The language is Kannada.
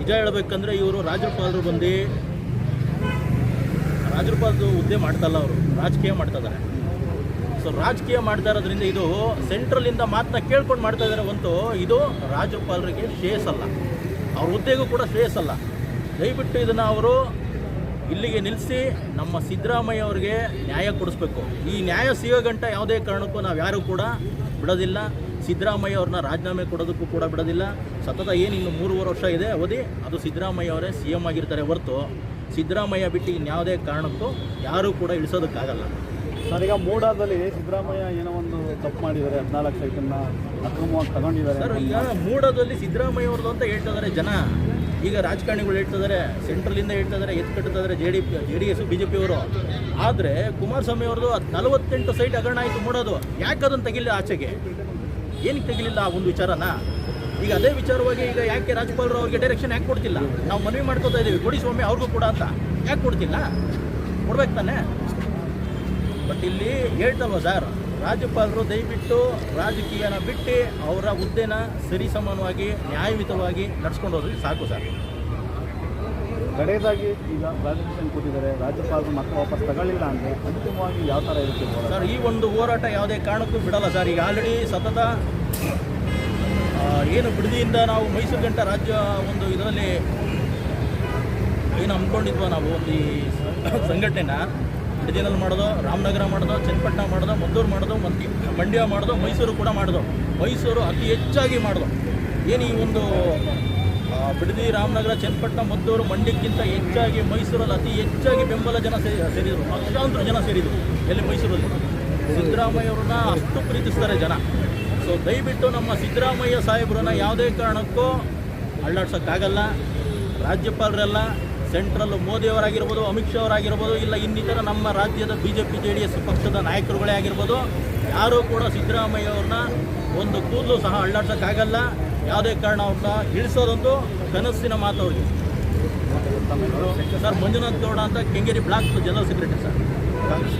ನಿಜ ಹೇಳಬೇಕಂದ್ರೆ ಇವರು ರಾಜ್ಯಪಾಲರು ಬಂದು ರಾಜ್ರಪಾಲ್ದು ಹುದ್ದೆ ಮಾಡ್ತಲ್ಲ ಅವರು, ರಾಜಕೀಯ ಮಾಡ್ತಾ ಇದ್ದಾರೆ. ಸೊ ರಾಜಕೀಯ ಮಾಡ್ತಾ ಇರೋದ್ರಿಂದ ಇದು ಸೆಂಟ್ರಲಿಂದ ಮಾತನ್ನ ಕೇಳ್ಕೊಂಡು ಮಾಡ್ತಾ ಇದ್ದಾರೆ ಒಂದು ಇದು ರಾಜ್ಯಪಾಲರಿಗೆ ಶ್ರೇಯಸ್ ಅಲ್ಲ. ಅವ್ರ ಹುದ್ದೆಗೂ ಕೂಡ ಶ್ರೇಯಸ್ ಅಲ್ಲ. ದಯವಿಟ್ಟು ಇದನ್ನು ಅವರು ಇಲ್ಲಿಗೆ ನಿಲ್ಲಿಸಿ ನಮ್ಮ ಸಿದ್ದರಾಮಯ್ಯ ಅವರಿಗೆ ನ್ಯಾಯ ಕೊಡಿಸ್ಬೇಕು. ಈ ನ್ಯಾಯ ಸಿಗೋ ಗಂಟ ಯಾವುದೇ ಕಾರಣಕ್ಕೂ ನಾವು ಯಾರೂ ಕೂಡ ಬಿಡೋದಿಲ್ಲ. ಸಿದ್ದರಾಮಯ್ಯ ಅವ್ರನ್ನ ರಾಜೀನಾಮೆ ಕೊಡೋದಕ್ಕೂ ಕೂಡ ಬಿಡೋದಿಲ್ಲ. ಸತತ ಏನು ಇನ್ನು ಮೂರುವರೆ ವರ್ಷ ಇದೆ ಅವಧಿ ಅದು ಸಿದ್ದರಾಮಯ್ಯ ಅವರೇ ಸಿ ಎಂ ಆಗಿರ್ತಾರೆ ಹೊರತು. ಸಿದ್ದರಾಮಯ್ಯ ಬಿಟ್ಟು ಇನ್ಯಾವುದೇ ಕಾರಣಕ್ಕೂ ಯಾರೂ ಕೂಡ ಇಳಿಸೋದಕ್ಕಾಗಲ್ಲ. ಸರ್ ಈಗ ಮೂಡಾದಲ್ಲಿ ಸಿದ್ದರಾಮಯ್ಯ ಏನೋ ಒಂದು ತಪ್ಪು ಮಾಡಿದ್ದಾರೆ ಹದಿನಾಲ್ಕು ಸೈಟನ್ನು ಅಕ್ರಮವಾಗಿ ತಗೊಂಡಿದ್ದಾರೆ ಸರ್ ಈಗ ಮೂಡದಲ್ಲಿ ಸಿದ್ದರಾಮಯ್ಯ ಅವ್ರದ್ದು ಅಂತ ಹೇಳ್ತಾ ಇದ್ದಾರೆ ಜನ. ಈಗ ರಾಜಕಾರಣಿಗಳು ಹೇಳ್ತಿದ್ದಾರೆ ಸೆಂಟ್ರಲಿಂದ ಹೇಳ್ತಾ ಇದ್ದಾರೆ ಎತ್ತು ಕಟ್ಟುತ್ತಿದ್ದಾರೆ J D J D S B J ಪಿಯವರು ಆದರೆ ಕುಮಾರಸ್ವಾಮಿ ಅವ್ರದ್ದು ನಲವತ್ತೆಂಟು ಸೈಟ್ ಹಗರಣ ಆಯಿತು ಮೂಡೋದು. ಯಾಕೆ ಅದನ್ನು ತೆಗಿಲಿಲ್ಲ ಆಚೆಗೆ? ಏನಕ್ಕೆ ತೆಗಿಲಿಲ್ಲ ಆ ಒಂದು ವಿಚಾರನ? ಈಗ ಅದೇ ವಿಚಾರವಾಗಿ ಈಗ ಯಾಕೆ ರಾಜ್ಯಪಾಲರು ಅವ್ರಿಗೆ ಡೈರೆಕ್ಷನ್ ಯಾಕೆ ಕೊಡ್ತಿಲ್ಲ? ನಾವು ಮನವಿ ಮಾಡ್ಕೋತಾ ಇದ್ದೀವಿ ಕೊಡಿ ಸ್ವಾಮಿ ಅವ್ರಿಗೂ ಕೂಡ ಅಂತ. ಯಾಕೆ ಕೊಡ್ತಿಲ್ಲ? ಕೊಡ್ಬೇಕು ತಾನೆ? ಬಟ್ ಇಲ್ಲಿ ಹೇಳ್ತಲ್ವ ಸರ್ ರಾಜ್ಯಪಾಲರು ದಯವಿಟ್ಟು ರಾಜಕೀಯನ ಬಿಟ್ಟು ಅವರ ಹುದ್ದೆನ ಸರಿ ಸಮಾನವಾಗಿ ನ್ಯಾಯಯುತವಾಗಿ ನಡ್ಸ್ಕೊಂಡು ಹೋದ್ರೆ ಸಾಕು ಸರ್. ಕಡೆಯದಾಗಿ ಈಗ ರಾಜಕೀಯ ಕೊಟ್ಟಿದ್ದಾರೆ. ರಾಜ್ಯಪಾಲರು ಮತ್ತೆ ವಾಪಸ್ ತಗೊಳ್ಳಿಲ್ಲ ಅಂದರೆ ಅಂತಿಮವಾಗಿ ಯಾವ ಥರ ಇರುತ್ತೆ ಸರ್ ಈ ಒಂದು ಹೋರಾಟ ಯಾವುದೇ ಕಾರಣಕ್ಕೂ ಬಿಡಲ್ಲ ಸರ್. ಈಗ ಆಲ್ರೆಡಿ ಸತತ ಏನು ಬಿಡದಿಯಿಂದ ನಾವು ಮೈಸೂರು ಗಂಟ ರಾಜ್ಯ ಒಂದು ಇದರಲ್ಲಿ ಏನು ಹಮ್ಮಿಕೊಂಡಿದ್ವೋ ನಾವು ಈ ಸಂಘಟನೆನ ಬಿಡದಿನಲ್ಲಿ ಮಾಡೋದು, ರಾಮನಗರ ಮಾಡೋದು ಚನ್ನಪಟ್ಟಣ ಮಾಡೋದು, ಮದ್ದೂರು ಮಾಡೋದು, ಮತ್ತು ಮಂಡ್ಯ ಮಾಡೋದು, ಮೈಸೂರು ಕೂಡ ಮಾಡೋದು. ಮೈಸೂರು ಅತಿ ಹೆಚ್ಚಾಗಿ ಮಾಡೋದು. ಏನು ಈ ಒಂದು ಬಿಡದಿ, ರಾಮನಗರ ಚನ್ನಪಟ್ಟಣ ಮದ್ದೂರು, ಮಂಡ್ಯಕ್ಕಿಂತ ಹೆಚ್ಚಾಗಿ ಮೈಸೂರಲ್ಲಿ ಅತಿ ಹೆಚ್ಚಾಗಿ ಬೆಂಬಲ ಜನ ಸೇರಿ ಸೇರಿದರು, ಲಕ್ಷಾಂತರ ಜನ ಸೇರಿದರು ಎಲ್ಲಿ ಮೈಸೂರಲ್ಲಿ. ಸಿದ್ದರಾಮಯ್ಯ ಅವ್ರನ್ನ ಅಷ್ಟು ಪ್ರೀತಿಸ್ತಾರೆ ಜನ. ಸೊ ದಯವಿಟ್ಟು ನಮ್ಮ ಸಿದ್ದರಾಮಯ್ಯ ಸಾಹೇಬ್ರನ್ನ ಯಾವುದೇ ಕಾರಣಕ್ಕೂ ಅಳ್ಳಾಡ್ಸೋಕ್ಕಾಗಲ್ಲ. ರಾಜ್ಯಪಾಲರೆಲ್ಲ ಸೆಂಟ್ರಲ್ ಮೋದಿಯವರಾಗಿರ್ಬೋದು ಅಮಿತ್ ಶಾ ಅವರಾಗಿರ್ಬೋದು ಇಲ್ಲ ಇನ್ನಿತರ ನಮ್ಮ ರಾಜ್ಯದ B J P J D S ಪಕ್ಷದ ನಾಯಕರುಗಳೇ ಆಗಿರ್ಬೋದು ಯಾರೂ ಕೂಡ ಸಿದ್ದರಾಮಯ್ಯ ಅವ್ರನ್ನ ಒಂದು ಕೂದಲು ಸಹ ಅಳ್ಳಾಡ್ಸೋಕ್ಕಾಗಲ್ಲ. ಯಾವುದೇ ಕಾರಣ ಅವ್ರನ್ನ ಇಳಿಸೋದೊಂದು ಕನಸಿನ ಮಾತು ಅವರಿಗೆ. ಸರ್ ಮಂಜುನಾಥ್ ಗೌಡ ಅಂತ Kengeri block general secretary sir.